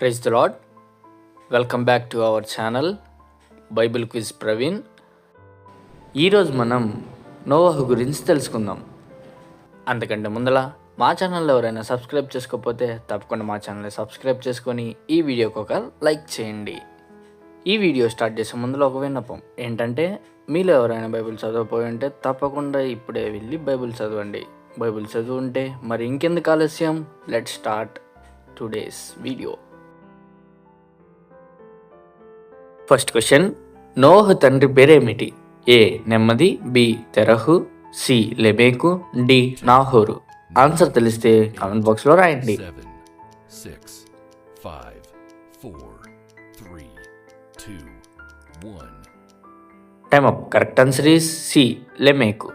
Prize the lord welcome back to our channel Bible quiz Praveen ఈరోజు మనం నోవాహు గురించి తెలుసుకుందాం. అంతకంటే ముందల మా ఛానల్లో ఎవరైనా సబ్స్క్రైబ్ చేసుకోకపోతే తప్పకుండా మా ఛానల్ని సబ్స్క్రైబ్ చేసుకొని ఈ వీడియోకి ఒక లైక్ చేయండి. ఈ వీడియో స్టార్ట్ చేసే ముందులో ఒక విన్నపం. ఏంటంటే మీలో ఎవరైనా బైబిల్ చదవకపోయి ఉంటే తప్పకుండా ఇప్పుడే వెళ్ళి బైబిల్ చదవండి. బైబిల్ చదువు ఉంటే మరి ఇంకెందుకు ఆలస్యం? Let start today's video first question Noah తండ్రి పేరేమిటి ఏ నెమ్మది. బి తెరహు. సి లెబేకు. డి నాహోరు. ఆన్సర్ తెలిస్తే కామెంట్ బాక్స్లో రాయండి. One. Time up correct answer is C లెమేకు.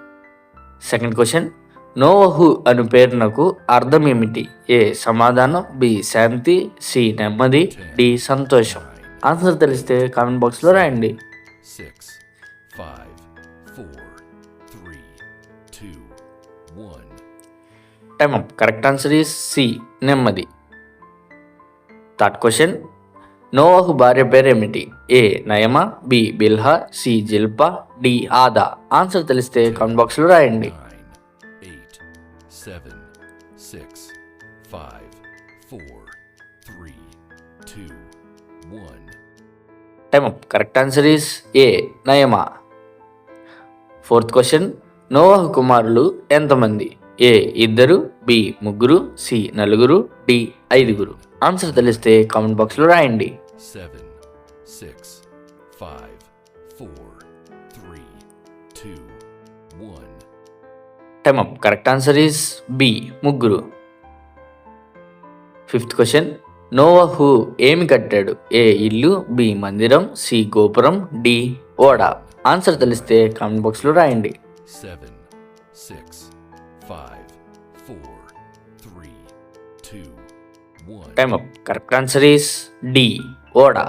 Second question నోవహు అను పేరునకు అర్థం ఏమిటి? ఏ సమాధానం. బి శాంతి. సి నెమ్మది. డి సంతోషం. ఆన్సర్ తెలిస్తే కామెంట్ బాక్స్లో రాయండి. Five, four, three, two, one. Time up correct answer is C నెమ్మది. థర్డ్ క్వశ్చన్ నోవహు భార్య పేరేమిటి ఏ నయమ. బి బిల్హా. సి జిల్పా. డి ఆదా. ఆన్సర్ తెలిస్తే కామెంట్ బాక్స్లో రాయండి. Eight, seven, six, five, time correct answer is A నయమా fourth question నోవహు కుమారులు ఎంతమంది ఏ ఇద్దరు. బి ముగ్గురు. సి నలుగురు. డి ఐదుగురు. ఆన్సర్ తెలిస్తే కామెంట్ బాక్స్లో రాయండి. Four, three, two, one. Time up correct answer is B ముగ్గురు. ఫిఫ్త్ క్వశ్చన్ నోవహు ఏమి కట్టాడు? ఏ ఇల్లు బి మందిరం సి గోపురం డి ఓడ. ఆన్సర్ తెలిస్తే కామెంట్ బాక్స్లో రాయండి. Six, five, four, three, two, one. Time up correct answer is D ఓడ.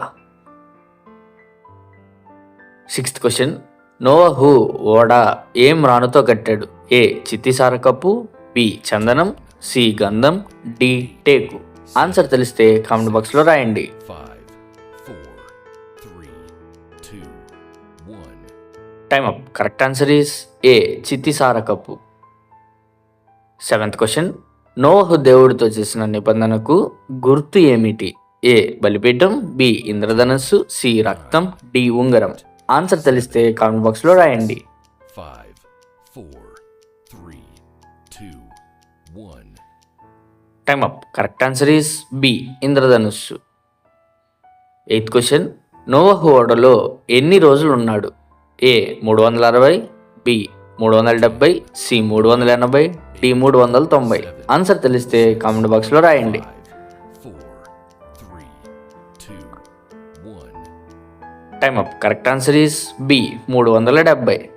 సిక్స్త్ క్వశ్చన్ నోవహు ఓడ ఏం రాణుతో కట్టాడు? ఏ చిత్తిసార కప్పు బి చందనం సి గంధం డి టేకు. ఆన్సర్ తెలిస్తే కామెంట్ బాక్స్లో రాయండి. Time up correct answer is A చిత్తిసార కప్పు సెవెంత్ క్వశ్చన్ నోహు దేవుడితో చేసిన నిబంధనకు గుర్తు ఏమిటి? ఏ బలిపీఠం బి ఇంద్రధనస్సు సి రక్తం డి ఉంగరం. ఆన్సర్ తెలిస్తే కామెంట్ బాక్స్లో రాయండి. Five four three two one time up correct answer is B ఇంద్రధనుస్సు eighth question నోవహు ఓడలో ఎన్ని రోజులు ఉన్నాడు? ఏ మూడు వందల అరవై బి మూడు వందల డెబ్బై సి మూడు వందల ఎనభై డి మూడు వందల తొంభై. ఆన్సర్ తెలిస్తే కామెంట్ బాక్స్లో రాయండి. Time up correct answer is B మూడు వందల డెబ్బై.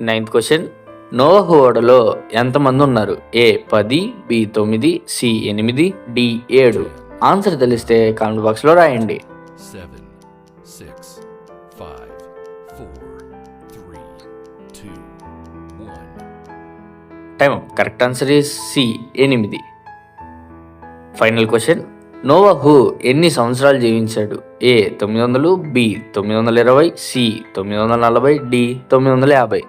నైన్త్ క్వశ్చన్ నోవహు ఓడలో ఎంతమంది ఉన్నారు? ఏ పది బి తొమ్మిది సి ఎనిమిది డి ఏడు. ఆన్సర్ తెలిస్తే కామెంట్ బాక్స్లో రాయండి. Up correct answer is C ఎనిమిది. ఫైనల్ క్వశ్చన్ నోవహు ఎన్ని సంవత్సరాలు జీవించాడు? ఏ తొమ్మిది వందలు బి తొమ్మిది వందల ఇరవై సి తొమ్మిది వందల నలభై డి తొమ్మిది వందల యాభై.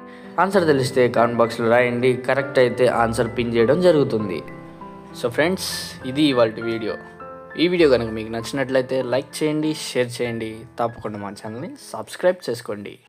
ఆన్సర్ తెలిస్తే కామెంట్ బాక్స్లో రాయండి కరెక్ట్ అయితే ఆన్సర్ పిన్ చేయడం జరుగుతుంది. సో ఫ్రెండ్స్ ఇది ఇవాళ వీడియో. ఈ వీడియో కనుక మీకు నచ్చినట్లయితే లైక్ చేయండి షేర్ చేయండి తప్పకుండా మా ఛానల్ని సబ్స్క్రైబ్ చేసుకోండి.